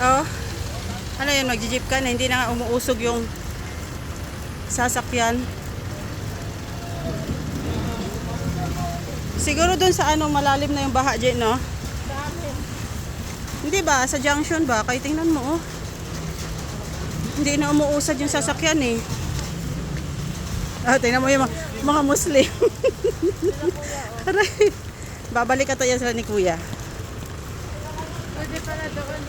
Oh. Ano yun, magji-jeep ka na hindi na nga umuusog yung sasakyan. Siguro dun sa ano, malalim na yung baha dyan, no? Hindi ba? Sa junction ba? Kaya tingnan mo, oh. Hindi na umuusad yung sasakyan, eh. Ah, tingnan mo yung mga, mga Muslim. Aray. Babalik ka tayo sa ni Kuya. Pwede pala doon.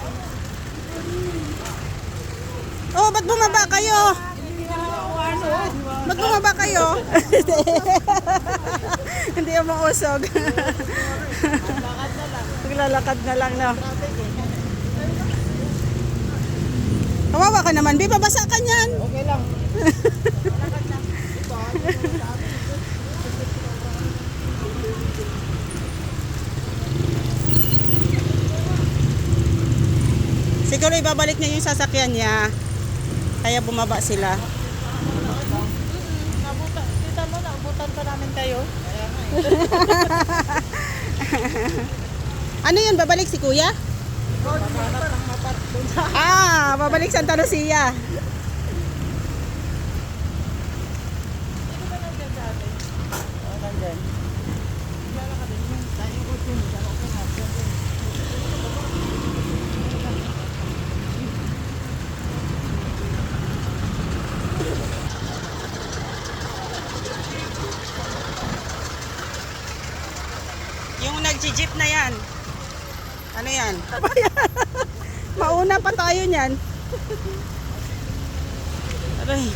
Oh, ba't bumaba kayo? Ba't bumaba kayo? Hindi yung mausog. Maglalakad na lang, no? Kawawa ka naman, Bi, babasa ka niyan. Okay lang. Siguro ibabalik niya yung sasakyan niya. Kaya bumaba sila. Nabutan, kita mo, nabutan pa namin kayo. Ano yun, babalik si Kuya? Ah, babalik Santa Lucia. Nag-jeep na yan. Ano yan? Mauna pa tayo niyan. Aray.